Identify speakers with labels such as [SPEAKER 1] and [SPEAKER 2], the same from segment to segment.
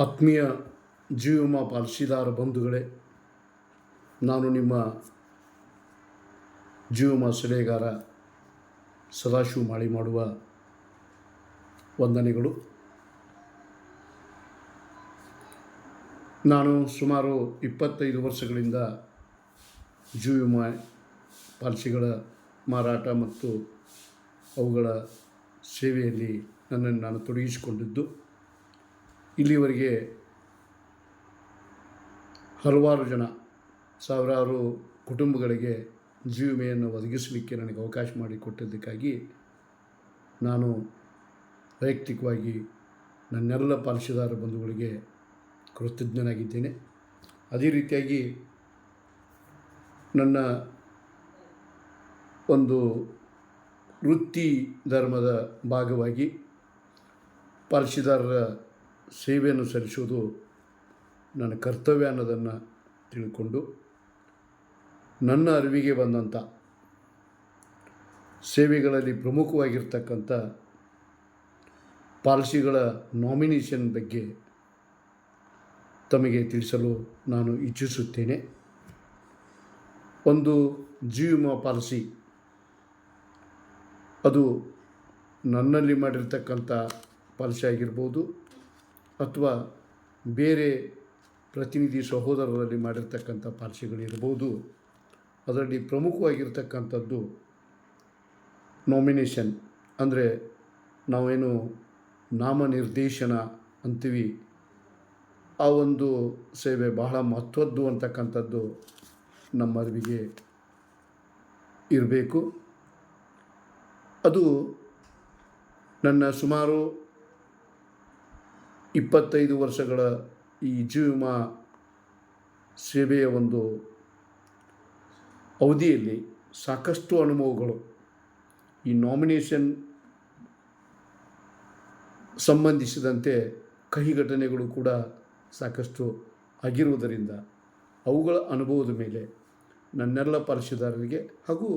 [SPEAKER 1] ಆತ್ಮೀಯ ಜೀವಮ ಪಾಲಿಸಿದಾರ ಬಂಧುಗಳೇ, ನಾನು ನಿಮ್ಮ ಜೀವಮ ಸಲಹೆಗಾರ ಸದಾಶಿವ ಮಾಳಿ ಮಾಡುವ ವಂದನೆಗಳು. ನಾನು ಸುಮಾರು ಇಪ್ಪತ್ತೈದು ವರ್ಷಗಳಿಂದ ಜೀವಮ ವಿಮಾ ಪಾಲಿಸಿಗಳ ಮಾರಾಟ ಮತ್ತು ಅವುಗಳ ಸೇವೆಯಲ್ಲಿ ನನ್ನನ್ನು ನಾನು ತೊಡಗಿಸಿಕೊಂಡಿದ್ದು. ಇಲ್ಲಿವರೆಗೆ ಹಲವಾರು ಜನ, ಸಾವಿರಾರು ಕುಟುಂಬಗಳಿಗೆ ಜೀವ ವಿಮೆಯನ್ನು ಒದಗಿಸಲಿಕ್ಕೆ ನನಗೆ ಅವಕಾಶ ಮಾಡಿಕೊಟ್ಟಿದ್ದಕ್ಕಾಗಿ ನಾನು ವೈಯಕ್ತಿಕವಾಗಿ ನನ್ನೆಲ್ಲ ಪಾಲಿಸಿದಾರ ಬಂಧುಗಳಿಗೆ ಕೃತಜ್ಞನಾಗಿದ್ದೇನೆ. ಅದೇ ರೀತಿಯಾಗಿ ನನ್ನ ಒಂದು ವೃತ್ತಿ ಧರ್ಮದ ಭಾಗವಾಗಿ ಪಾಲಿಸಿದಾರರ ಸೇವೆಯನ್ನು ಸಲ್ಲಿಸುವುದು ನನ್ನ ಕರ್ತವ್ಯ ಅನ್ನೋದನ್ನು ತಿಳ್ಕೊಂಡು ನನ್ನ ಅರಿವಿಗೆ ಬಂದಂಥ ಸೇವೆಗಳಲ್ಲಿ ಪ್ರಮುಖವಾಗಿರ್ತಕ್ಕಂಥ ಪಾಲಿಸಿಗಳ ನಾಮಿನೇಷನ್ ಬಗ್ಗೆ ತಮಗೆ ತಿಳಿಸಲು ನಾನು ಇಚ್ಛಿಸುತ್ತೇನೆ. ಒಂದು ಜೀವ ವಿಮಾ ಪಾಲಿಸಿ, ಅದು ನನ್ನಲ್ಲಿ ಮಾಡಿರ್ತಕ್ಕಂಥ ಪಾಲಿಸಿ ಆಗಿರ್ಬೋದು ಅಥವಾ ಬೇರೆ ಪ್ರತಿನಿಧಿ ಸಹೋದರರಲ್ಲಿ ಮಾಡಿರ್ತಕ್ಕಂಥ ಪಾರ್ಸಿಗಳಿರ್ಬೋದು ಅದರಲ್ಲಿ ಪ್ರಮುಖವಾಗಿರ್ತಕ್ಕಂಥದ್ದು ನಾಮಿನೇಷನ್ ಅಂದರೆ ನಾವೇನು ನಾಮನಿರ್ದೇಶನ ಅಂತೀವಿ, ಆ ಒಂದು ಸೇವೆ ಬಹಳ ಮಹತ್ವದ್ದು ಅಂತಕ್ಕಂಥದ್ದು ನಮ್ಮ ಅರಿವಿಗೆ ಇರಬೇಕು. ಅದು ನನ್ನ ಸುಮಾರು ಇಪ್ಪತ್ತೈದು ವರ್ಷಗಳ ಈ ಜೀವ ವಿಮಾ ಸೇವೆಯ ಒಂದು ಅವಧಿಯಲ್ಲಿ ಸಾಕಷ್ಟು ಅನುಭವಗಳು. ಈ ನಾಮಿನೇಷನ್ ಸಂಬಂಧಿಸಿದಂತೆ ಕಹಿ ಘಟನೆಗಳು ಕೂಡ ಸಾಕಷ್ಟು ಆಗಿರುವುದರಿಂದ ಅವುಗಳ ಅನುಭವದ ಮೇಲೆ ನನ್ನೆಲ್ಲ ಪಾಲಿಸಿದಾರರಿಗೆ ಹಾಗೂ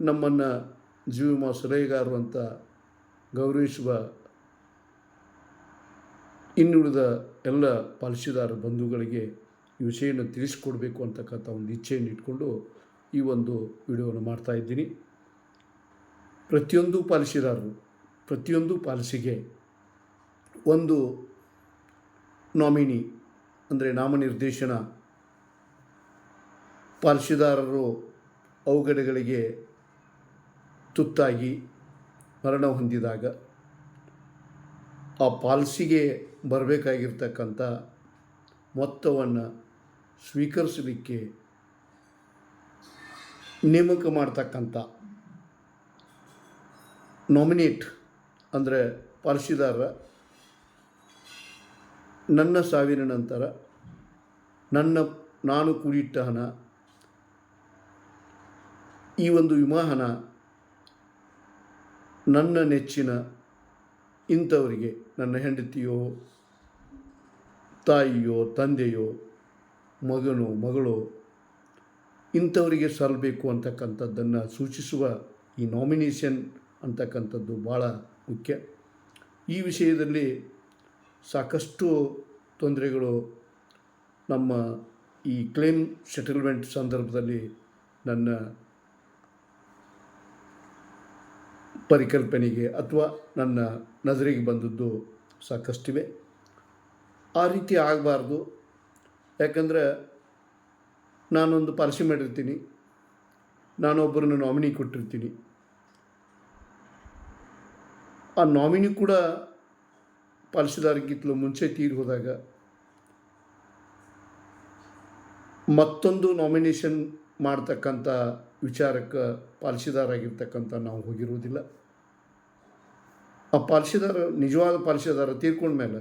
[SPEAKER 1] ನಮ್ಮನ್ನು ಜೀವ ವಿಮಾ ಸಲಹೆಗಾರರು ಅಂತ ಗೌರವಿಸುವ ಇನ್ನುಳಿದ ಎಲ್ಲ ಪಾಲಿಸಿದಾರ ಬಂಧುಗಳಿಗೆ ಈ ವಿಷಯವನ್ನು ತಿಳಿಸ್ಕೊಡ್ಬೇಕು ಅಂತಕ್ಕಂಥ ಒಂದು ಇಚ್ಛೆಯನ್ನು ಇಟ್ಕೊಂಡು ಈ ಒಂದು ವಿಡಿಯೋವನ್ನು ಮಾಡ್ತಾ ಇದ್ದೀನಿ. ಪ್ರತಿಯೊಂದು ಪಾಲಿಸಿದಾರರು, ಪ್ರತಿಯೊಂದು ಪಾಲಿಸಿಗೆ ಒಂದು ನಾಮಿನಿ, ಅಂದರೆ ನಾಮನಿರ್ದೇಶನ ಪಾಲಿಸಿದಾರರು ಅವಘಡಗಳಿಗೆ ತುತ್ತಾಗಿ ಮರಣ ಹೊಂದಿದಾಗ ಆ ಪಾಲಿಸಿಗೆ ಬರಬೇಕಾಗಿರ್ತಕ್ಕಂಥ ಮೊತ್ತವನ್ನು ಸ್ವೀಕರಿಸಲಿಕ್ಕೆ ನೇಮಕ ಮಾಡ್ತಕ್ಕಂಥ ನಾಮಿನೇಟ್ ಅಂದರೆ ಪಾಲಿಸಿದಾರ ನನ್ನ ಸಾವಿನ ನಂತರ ನನ್ನ ನಾನು ಕೂಡಿಟ್ಟ ಹಣ ಈ ಒಂದು ವಿಮಾ ಹಣ ನನ್ನ ನೆಚ್ಚಿನ ಇಂಥವರಿಗೆ ನನ್ನ ಹೆಂಡತಿಯೋ, ತಾಯಿಯೋ, ತಂದೆಯೋ, ಮಗನೋ, ಮಗಳು, ಇಂಥವರಿಗೆ ಸಲ್ಲಬೇಕು ಅಂತಕ್ಕಂಥದ್ದನ್ನು ಸೂಚಿಸುವ ಈ ನಾಮಿನೇಷನ್ ಅಂತಕ್ಕಂಥದ್ದು ಭಾಳ ಮುಖ್ಯ. ಈ ವಿಷಯದಲ್ಲಿ ಸಾಕಷ್ಟು ತೊಂದರೆಗಳು ನಮ್ಮ ಈ ಕ್ಲೇಮ್ ಸೆಟಲ್ಮೆಂಟ್ ಸಂದರ್ಭದಲ್ಲಿ ನನ್ನ ಪರಿಕಲ್ಪನೆಗೆ ಅಥವಾ ನನ್ನ ನಜರಿಗೆ ಬಂದದ್ದು ಸಾಕಷ್ಟಿವೆ. ಆ ರೀತಿ ಆಗಬಾರ್ದು. ಯಾಕಂದರೆ ನಾನೊಂದು ಪಾಲಿಸಿ ಮಾಡಿರ್ತೀನಿ. ನಾನೊಬ್ಬರನ್ನು ನಾಮಿನಿ ಕೊಟ್ಟಿರ್ತೀನಿ. ಆ ನಾಮಿನಿ ಕೂಡ ಪಾಲಿಸಿದಾರಕ್ಕಿಂತಲೂ ಮುಂಚೆ ತೀರಿ ಹೋದಾಗ ಮತ್ತೊಂದು ನಾಮಿನೇಷನ್ ಮಾಡ್ತಕ್ಕಂಥ ವಿಚಾರಕ್ಕೆ ಪಾಲಿಸಿದಾರಾಗಿರ್ತಕ್ಕಂಥ ನಾವು ಹೋಗಿರುವುದಿಲ್ಲ. ಆ ಪಾಲಿಸಿದಾರ, ನಿಜವಾದ ಪಾಲಿಸಿದಾರ ತೀರ್ಕೊಂಡ ಮೇಲೆ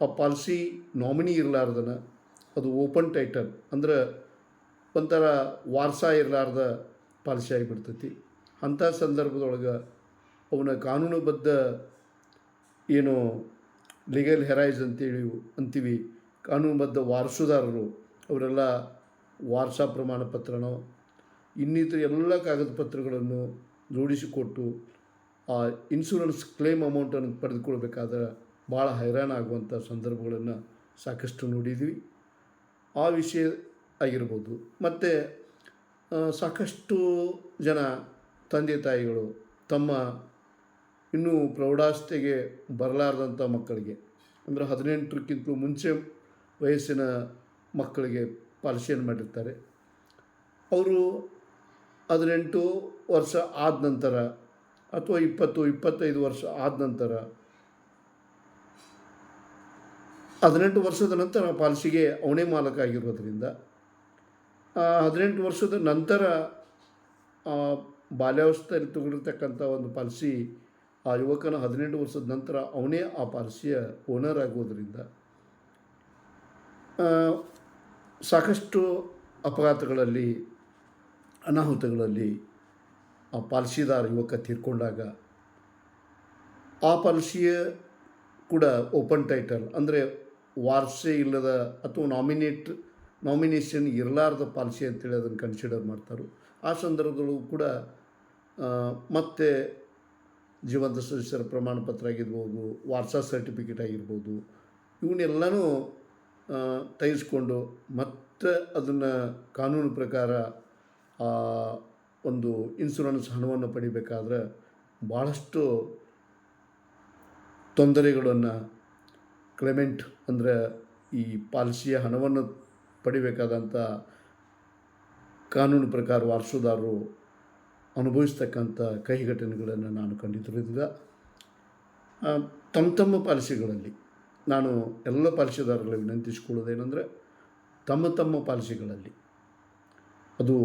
[SPEAKER 1] ಆ ಪಾಲಿಸಿ ನಾಮಿನಿ ಇರಲಾರ್ದನ ಅದು ಓಪನ್ ಟೈಟಲ್ ಅಂದ್ರೆ ಒಂಥರ ವಾರಸ ಇರಲಾರ್ದ ಪಾಲಿಸಿ ಆಗಿಬಿಡ್ತೈತಿ. ಅಂಥ ಸಂದರ್ಭದೊಳಗೆ ಅವನ ಕಾನೂನುಬದ್ಧ ಏನು ಲೀಗಲ್ ಹೆರೈಸ್ ಅಂತೇಳಿ ಅಂತೀವಿ, ಕಾನೂನುಬದ್ಧ ವಾರಸುದಾರರು, ಅವರೆಲ್ಲ ವಾರಸ ಪ್ರಮಾಣ ಪತ್ರನೋ ಇನ್ನಿತರ ಎಲ್ಲ ಕಾಗದ ಪತ್ರಗಳನ್ನು ಜೋಡಿಸಿಕೊಟ್ಟು ಆ ಇನ್ಶೂರೆನ್ಸ್ ಕ್ಲೇಮ್ ಅಮೌಂಟನ್ನು ಪಡೆದುಕೊಳ್ಬೇಕಾದ್ರೆ ಭಾಳ ಹೈರಾಣಾಗುವಂಥ ಸಂದರ್ಭಗಳನ್ನು ಸಾಕಷ್ಟು ನೋಡಿದ್ವಿ. ಆ ವಿಷಯ ಆಗಿರ್ಬೋದು. ಮತ್ತು ಸಾಕಷ್ಟು ಜನ ತಂದೆ ತಾಯಿಗಳು ತಮ್ಮ ಇನ್ನೂ ಪ್ರೌಢಾವಸ್ಥೆಗೆ ಬರಲಾರ್ದಂಥ ಮಕ್ಕಳಿಗೆ, ಅಂದರೆ ಹದಿನೆಂಟರಕ್ಕಿಂತಲೂ ಮುಂಚೆ ವಯಸ್ಸಿನ ಮಕ್ಕಳಿಗೆ ಪಾಲಿಸಿಯನ್ನು ಮಾಡಿರ್ತಾರೆ. ಅವರು ಹದಿನೆಂಟು ವರ್ಷ ಆದ ನಂತರ ಅಥವಾ ಇಪ್ಪತ್ತು ಇಪ್ಪತ್ತೈದು ವರ್ಷ ಆದ ನಂತರ ಹದಿನೆಂಟು ವರ್ಷದ ನಂತರ ಪಾಲಿಸಿಗೆ ಅವನೇ ಮಾಲಕ ಆಗಿರೋದ್ರಿಂದ ಆ ಹದಿನೆಂಟು ವರ್ಷದ ನಂತರ ಆ ಬಾಲ್ಯಾವಸ್ಥೆಯಲ್ಲಿ ತಗೊಂಡಿರ್ತಕ್ಕಂಥ ಒಂದು ಪಾಲಿಸಿ ಆ ಯುವಕನ ಹದಿನೆಂಟು ವರ್ಷದ ನಂತರ ಅವನೇ ಆ ಪಾಲಿಸಿಯ ಓನರ್ ಆಗೋದರಿಂದ ಆ, ಸಾಕಷ್ಟು ಅಪಘಾತಗಳಲ್ಲಿ ಅನಾಹುತಗಳಲ್ಲಿ ಆ ಪಾಲಿಸಿದಾರ ಯುವಕ ತೀರ್ಕೊಂಡಾಗ ಆ ಪಾಲಿಸಿಯ ಕೂಡ ಓಪನ್ ಟೈಟಲ್. ಅಂದರೆ ವಾರ್ಷೆ ಇಲ್ಲದ ಅಥವಾ ನಾಮಿನೇಟ್, ನಾಮಿನೇಷನ್ ಇರಲಾರ್ದ ಪಾಲಿಸಿ ಅಂತೇಳಿ ಅದನ್ನು ಕನ್ಸಿಡರ್ ಮಾಡ್ತಾರೆ. ಆ ಸಂದರ್ಭದಲ್ಲೂ ಕೂಡ ಮತ್ತೆ ಜೀವಂತ ಸದಸ್ಯರ ಪ್ರಮಾಣ ಪತ್ರ ಆಗಿರ್ಬೋದು ವಾರ್ಸಾ ಸರ್ಟಿಫಿಕೇಟ್ ಆಗಿರ್ಬೋದು, ಇವನ್ನೆಲ್ಲನೂ ತೆಗೆಸ್ಕೊಂಡು ಮತ್ತೆ ಅದನ್ನು ಕಾನೂನು ಪ್ರಕಾರ ಒಂದು ಇನ್ಶೂರೆನ್ಸ್ ಹಣವನ್ನು ಪಡಿಬೇಕಾದ್ರೆ ಭಾಳಷ್ಟು ತೊಂದರೆಗಳನ್ನು ಕ್ಲೆಮೆಂಟ್ ಅಂದರೆ ಈ ಪಾಲಿಸಿಯ ಹಣವನ್ನು ಪಡಿಬೇಕಾದಂಥ ಕಾನೂನು ಪ್ರಕಾರ ವಾರಸುದಾರರು ಅನುಭವಿಸ್ತಕ್ಕಂಥ ಕಹಿಘಟನೆಗಳನ್ನು ನಾನು ಕಂಡಿದ್ದರಿಂದ ತಮ್ಮ ತಮ್ಮ ಪಾಲಿಸಿಗಳಲ್ಲಿ ನಾನು ಎಲ್ಲ ಪಾಲಿಸಿದಾರರಲ್ಲಿ ವಿನಂತಿಸಿಕೊಳ್ಳೋದೇನೆಂದರೆ ತಮ್ಮ ತಮ್ಮ ಪಾಲಿಸಿಗಳಲ್ಲಿ ಅದು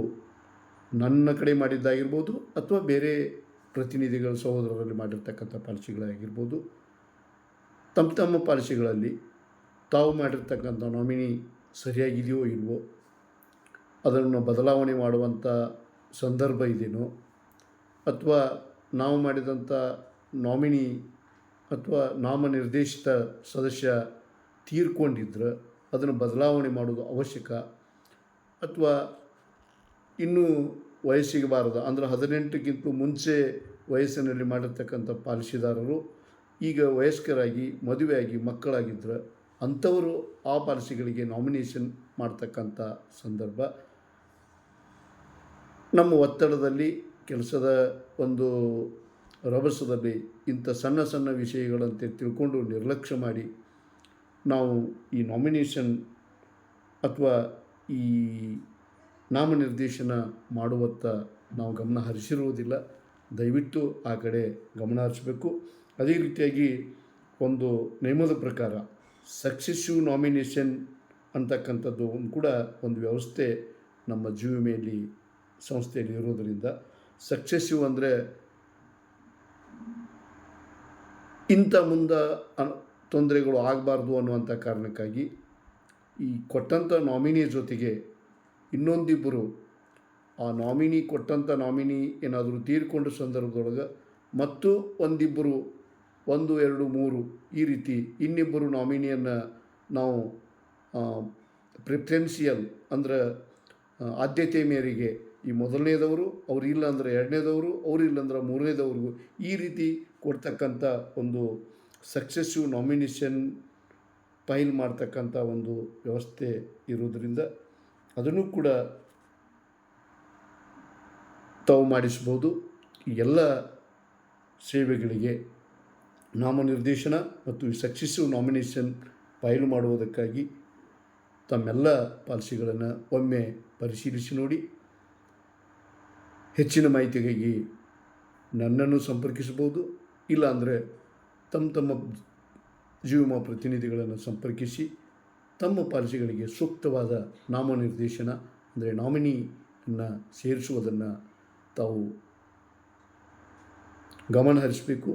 [SPEAKER 1] ನನ್ನ ಕಡೆ ಮಾಡಿದ್ದಾಗಿರ್ಬೋದು ಅಥವಾ ಬೇರೆ ಪ್ರತಿನಿಧಿಗಳ ಸಹೋದರರಲ್ಲಿ ಮಾಡಿರ್ತಕ್ಕಂಥ ಪಾಲಿಸಿಗಳಾಗಿರ್ಬೋದು. ತಮ್ಮ ತಮ್ಮ ಪಾಲಿಸಿಗಳಲ್ಲಿ ತಾವು ಮಾಡಿರ್ತಕ್ಕಂಥ ನಾಮಿನಿ ಸರಿಯಾಗಿದೆಯೋ ಇಲ್ವೋ, ಅದನ್ನು ಬದಲಾವಣೆ ಮಾಡುವಂಥ ಸಂದರ್ಭ ಇದೆಯೋ ಅಥವಾ ನಾವು ಮಾಡಿದಂಥ ನಾಮಿನಿ ಅಥವಾ ನಾಮನಿರ್ದೇಶಿತ ಸದಸ್ಯ ತೀರ್ಕೊಂಡಿದ್ರೆ ಅದನ್ನು ಬದಲಾವಣೆ ಮಾಡೋದು ಅವಶ್ಯಕ ಅಥವಾ ಇನ್ನೂ ವಯಸ್ಸಿಗೆ ಬಾರದು ಅಂದರೆ ಹದಿನೆಂಟಕ್ಕಿಂತ ಮುಂಚೆ ವಯಸ್ಸಿನಲ್ಲಿ ಮಾಡಿರ್ತಕ್ಕಂಥ ಪಾಲಿಸಿದಾರರು, ಈಗ ವಯಸ್ಕರಾಗಿ, ಮದುವೆಯಾಗಿ ಮಕ್ಕಳಾಗಿದ್ದರೆ ಅಂಥವರು ಆ ಪಾಲಿಸಿಗಳಿಗೆ ನಾಮಿನೇಷನ್ ಮಾಡ್ತಕ್ಕಂಥ ಸಂದರ್ಭ. ನಮ್ಮ ಒತ್ತಡದಲ್ಲಿ ಕೆಲಸದ ಒಂದು ರಭಸದಲ್ಲಿ ಇಂಥ ಸಣ್ಣ ಸಣ್ಣ ವಿಷಯಗಳಂತೆ ತಿಳ್ಕೊಂಡು ನಿರ್ಲಕ್ಷ್ಯ ಮಾಡಿ ನಾವು ಈ ನಾಮಿನೇಷನ್ ಅಥವಾ ಈ ನಾಮನಿರ್ದೇಶನ ಮಾಡುವತ್ತ ನಾವು ಗಮನ ಹರಿಸಿರುವುದಿಲ್ಲ. ದಯವಿಟ್ಟು ಆ ಕಡೆ ಗಮನ ಹರಿಸಬೇಕು. ಅದೇ ರೀತಿಯಾಗಿ ಒಂದು ನಿಯಮದ ಪ್ರಕಾರ ಸಕ್ಸೆಸ್ಸಿವ್ ನಾಮಿನೇಷನ್ ಅಂತಕ್ಕಂಥದ್ದು ಒಂದು ಕೂಡ ಒಂದು ವ್ಯವಸ್ಥೆ ನಮ್ಮ ಜೀವ ವಿಮೆಯಲ್ಲಿ ಸಂಸ್ಥೆಯಲ್ಲಿ ಇರೋದರಿಂದ ಸಕ್ಸೆಸ್ಸಿವ್ ಅಂದರೆ ಇಂಥ ಮುಂದೆ ತೊಂದರೆಗಳು ಆಗಬಾರ್ದು ಅನ್ನುವಂಥ ಕಾರಣಕ್ಕಾಗಿ ಈ ಕೊಟ್ಟಂಥ ನಾಮಿನಿಯ ಜೊತೆಗೆ ಇನ್ನೊಂದಿಬ್ಬರು ಆ ನಾಮಿನಿ ಕೊಟ್ಟಂಥ ನಾಮಿನಿ ಏನಾದರೂ ತೀರ್ಕೊಂಡ ಸಂದರ್ಭದೊಳಗೆ ಮತ್ತು ಒಂದಿಬ್ಬರು, ಒಂದು, ಎರಡು, ಮೂರು ಈ ರೀತಿ ಇನ್ನಿಬ್ಬರು ನಾಮಿನಿಯನ್ನು ನಾವು ಪ್ರಿಫ್ರೆನ್ಸಿಯಲ್ ಅಂದರೆ ಆದ್ಯತೆ ಮೇರೆಗೆ ಈ ಮೊದಲನೇದವರು, ಅವ್ರು ಇಲ್ಲ ಅಂದರೆ ಎರಡನೇದವರು ಇಲ್ಲ ಅಂದ್ರೆ ಮೂರನೇದವ್ರಿಗೂ ಈ ರೀತಿ ಕೊಡ್ತಕ್ಕಂಥ ಒಂದು ಸಕ್ಸೆಸಿವ್ ನಾಮಿನೇಷನ್ ಫೈಲ್ ಮಾಡ್ತಕ್ಕಂಥ ಒಂದು ವ್ಯವಸ್ಥೆ ಇರೋದರಿಂದ ಅದನ್ನು ಕೂಡ ತಾವು ಮಾಡಿಸ್ಬೋದು ಎಲ್ಲ ಸೇವೆಗಳಿಗೆ ನಾಮನಿರ್ದೇಶನ ಮತ್ತು ಸಕ್ಸೆಸಿವ್ ನಾಮಿನೇಷನ್ ಫೈಲ್ ಮಾಡುವುದಕ್ಕಾಗಿ ತಮ್ಮೆಲ್ಲ ಪಾಲಿಸಿಗಳನ್ನು ಒಮ್ಮೆ ಪರಿಶೀಲಿಸಿ ನೋಡಿ. ಹೆಚ್ಚಿನ ಮಾಹಿತಿಗಾಗಿ ನನ್ನನ್ನು ಸಂಪರ್ಕಿಸಬಹುದು. ಇಲ್ಲಾಂದರೆ ತಮ್ಮ ತಮ್ಮ ಜೀವಮ ಪ್ರತಿನಿಧಿಗಳನ್ನು ಸಂಪರ್ಕಿಸಿ ತಮ್ಮ ಪಾಲಿಸಿಗಳಿಗೆ ಸೂಕ್ತವಾದ ನಾಮನಿರ್ದೇಶನ, ಅಂದರೆ ನಾಮಿನಿಯನ್ನು ಸೇರಿಸುವುದನ್ನು ತಾವು ಗಮನಹರಿಸಬೇಕು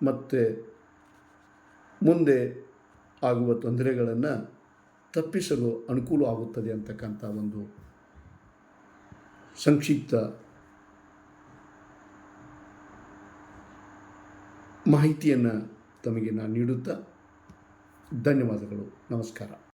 [SPEAKER 1] ಮತ್ತು ಮುಂದೆ ಆಗುವ ತೊಂದರೆಗಳನ್ನು ತಪ್ಪಿಸಲು ಅನುಕೂಲ ಆಗುತ್ತದೆ ಅಂತಕ್ಕಂಥ ಒಂದು ಸಂಕ್ಷಿಪ್ತ ಮಾಹಿತಿಯನ್ನು ತಮಗೆ ನಾನು ನೀಡುತ್ತಾ ಧನ್ಯವಾದಗಳು. ನಮಸ್ಕಾರ.